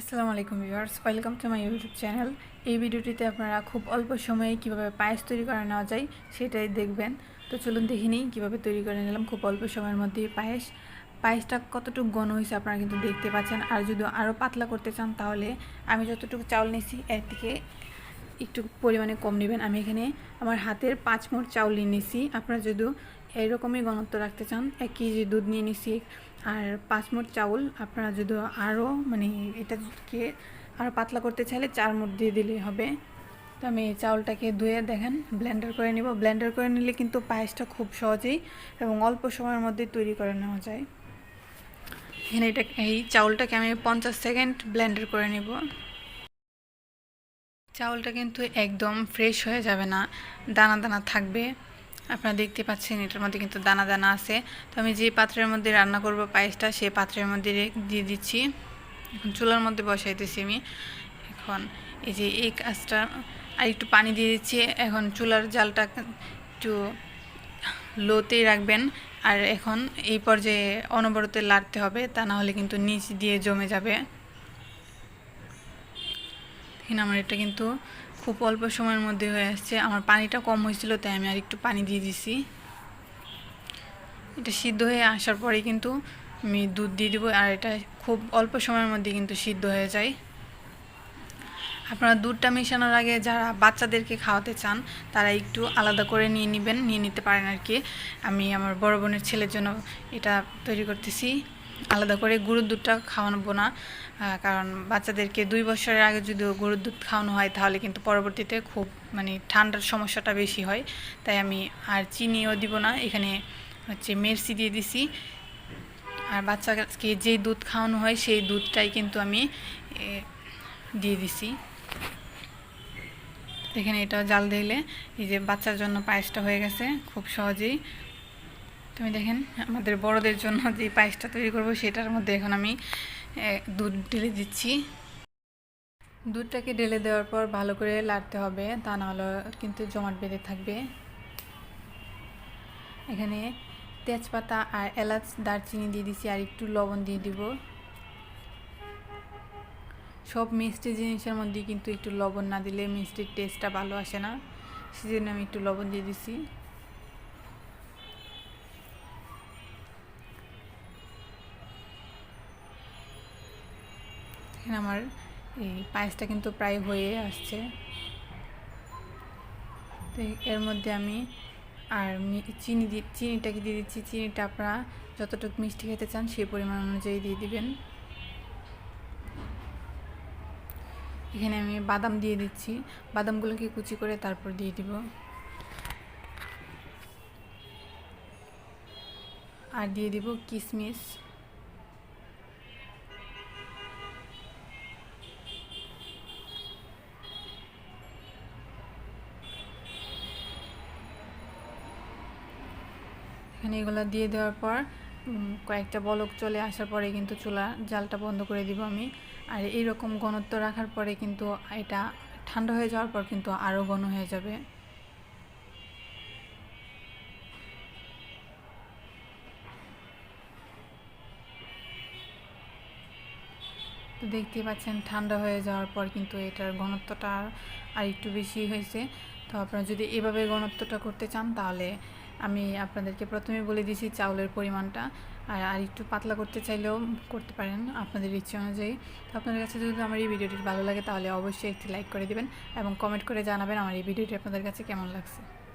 আসসালামু আলাইকুম viewers, welcome to my YouTube channel. এই ভিডিওটিতে আপনারা খুব অল্প সময়ে কীভাবে পায়েস তৈরি করে নেওয়া যায় সেটাই দেখবেন। তো চলুন দেখে নিই কীভাবে তৈরি করে নিলাম খুব অল্প সময়ের মধ্যে পায়েস। পায়েসটা কতটুকু গণ হয়েছে আপনারা কিন্তু দেখতে পাচ্ছেন। আর যদি আরও পাতলা করতে চান তাহলে আমি যতটুকু চাউল নিয়েছি এর থেকে একটু পরিমাণে কম নেবেন। আমি এখানে আমার হাতের পাঁচ মোট চাউল নিয়ে নিয়েছি আপনারা যদি এইরকমই ঘনত্ব রাখতে চান, এক কেজি দুধ নিয়ে নিছি। আর পাঁচ মোট চাউল আপনারা যদি আরও মানে এটাকে আরও পাতলা করতে চাইলে চার মোট দিয়ে দিলেই হবে। তো আমি চাউলটাকে ধুয়ে দেখেন, ব্লেন্ডার করে নিব। ব্লেন্ডার করে নিলে কিন্তু পায়েসটা খুব সহজেই এবং অল্প সময়ের মধ্যে তৈরি করে নেওয়া যায়। এখানে এটা, এই চাউলটাকে আমি পঞ্চাশ সেকেন্ড ব্লেন্ডার করে নিব। চাউলটা কিন্তু একদম ফ্রেশ হয়ে যাবে না, দানা দানা থাকবে। আপনারা দেখতে পাচ্ছেন এটার মধ্যে কিন্তু দানা দানা আছে। তো আমি যে পাত্রের মধ্যে রান্না করব পায়েসটা সেই পাত্রের মধ্যে দিয়ে দিচ্ছি। এখন চুলার মধ্যে বসাইতেছি আমি। এখন এই যে এই কাজটা, আর একটু পানি দিয়ে দিচ্ছি। এখন চুলার জালটা একটু লোতেই রাখবেন। আর এখন এই পর্যায়ে অনবরতে লাড়তে হবে, তা না হলে কিন্তু নিচ দিয়ে জমে যাবে। এখানে আমার এটা কিন্তু খুব অল্প সময়ের মধ্যে হয়ে আসছে। আমার পানিটা কম হয়েছিল, তাই আমি আর একটু পানি দিয়ে দিছি। এটা সিদ্ধ হয়ে আসার পরে কিন্তু আমি দুধ দিয়ে দিব, আর এটা খুব অল্প সময়ের মধ্যে কিন্তু সিদ্ধ হয়ে যায়। আপনারা দুধটা মেশানোর আগে যারা বাচ্চাদেরকে খাওয়াতে চান, তারা একটু আলাদা করে নিয়ে নেবেন, নিয়ে নিতে পারেন আর কি। আমি আমার বড় বোনের ছেলের জন্য এটা তৈরি করতেছি। আলাদা করে গরুর দুধটা খাওয়ানো না কারণ বাচ্চাদেরকে দুই বছরের আগে যদি গরুর দুধ খাওয়ানো হয় তাহলে কিন্তু পরবর্তীতে খুব মানে ঠান্ডার সমস্যাটা বেশি হয়। তাই আমি আর চিনিও দিব না, এখানে হচ্ছে মেরসি দিয়ে দিছি। আর বাচ্চাকে যে দুধ খাওয়ানো হয় সেই দুধটাই কিন্তু আমি দিয়ে দিছি। এখানে এটা জাল দিলে এই যে বাচ্চার জন্য পায়েসটা হয়ে গেছে, খুব সহজেই। তুমি দেখেন, আমাদের বড়দের জন্য যে পায়েসটা তৈরি করব, সেটার মধ্যে এখন আমি দুধ ঢেলে দিচ্ছি। দুধটাকে ঢেলে দেওয়ার পর ভালো করে লাড়তে হবে, তা নাহলে কিন্তু জমাট বেঁধে থাকবে। এখানে তেজপাতা আর এলাচ, দারচিনি দিয়ে দিচ্ছি, আর একটু লবণ দিয়ে দিব। সব মিষ্টি জিনিসের মধ্যে কিন্তু একটু লবণ না দিলে মিষ্টির টেস্টটা ভালো আসে না। সেজন্য আমি একটু লবণ দিয়ে দিছি এখানে আমার এই পায়েসটা কিন্তু প্রায় হয়ে আসছে। তো এর মধ্যে আমি আর চিনি দি, চিনিটাকে দিয়ে দিচ্ছি। চিনিটা আপনারা যতটুকু মিষ্টি খেতে চান সেই পরিমাণ অনুযায়ী দিয়ে দিবেন। এখানে আমি বাদাম দিয়ে দিচ্ছি। বাদামগুলোকে কুচি করে তারপর দিয়ে দিব। আর দিয়ে দিব কিশমিশ এখানে এগুলো দিয়ে দেওয়ার পর কয়েকটা বলক চলে আসার পরে কিন্তু চুলা, জালটা বন্ধ করে দিব আমি। আর এইরকম ঘনত্ব রাখার পরে কিন্তু এটা ঠান্ডা হয়ে যাওয়ার পর কিন্তু আরও ঘন হয়ে যাবে। তো দেখতেই পাচ্ছেন, ঠান্ডা হয়ে যাওয়ার পর কিন্তু এটার ঘনত্বটা আর একটু বেশি হয়েছে। তো আপনারা যদি এভাবে ঘনত্বটা করতে চান তাহলে আমি আপনাদেরকে প্রথমে বলে দিয়েছি চাউলের পরিমাণটা। আর আর একটু পাতলা করতে চাইলেও করতে পারেন আপনাদের ইচ্ছে অনুযায়ী। তো আপনাদের কাছে যদি আমার এই ভিডিওটি ভালো লাগে তাহলে অবশ্যই একটি লাইক করে দেবেন এবং কমেন্ট করে জানাবেন আমার এই ভিডিওটি আপনাদের কাছে কেমন লাগছে।